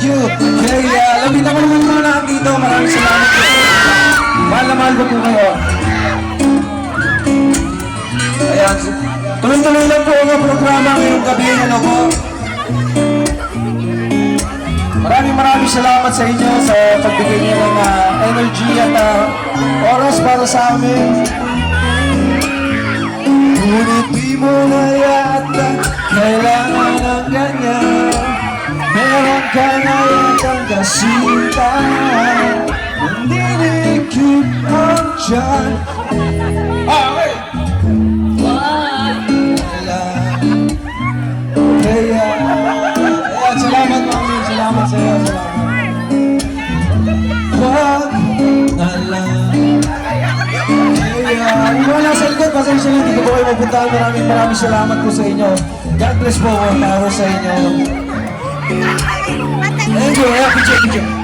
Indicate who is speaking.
Speaker 1: thank you. Kaya, uh, lapitan ko naman mga nakandito. Maraming salamat po. Mahal na mahal ko po kayo. Ayan, tuloy-tuloy lang po ang programa ngayong gabi. Ano po? Maraming maraming salamat sa inyo sa pagbigay niyo ng ah, energy at ah, oras para sa amin. Ngunit di mo na yata kasinta Hindi ni-keep on dyan Okay! Kaya, kaya salamat mami, salamat sa iyo, salamat. Wag na lang. Kaya, mga nasa likod, pasensya lang, hindi ko po kayo mapuntahan. Maraming maraming salamat po sa inyo. God bless po, power sa inyo. Thank you, yeah, picture, picture.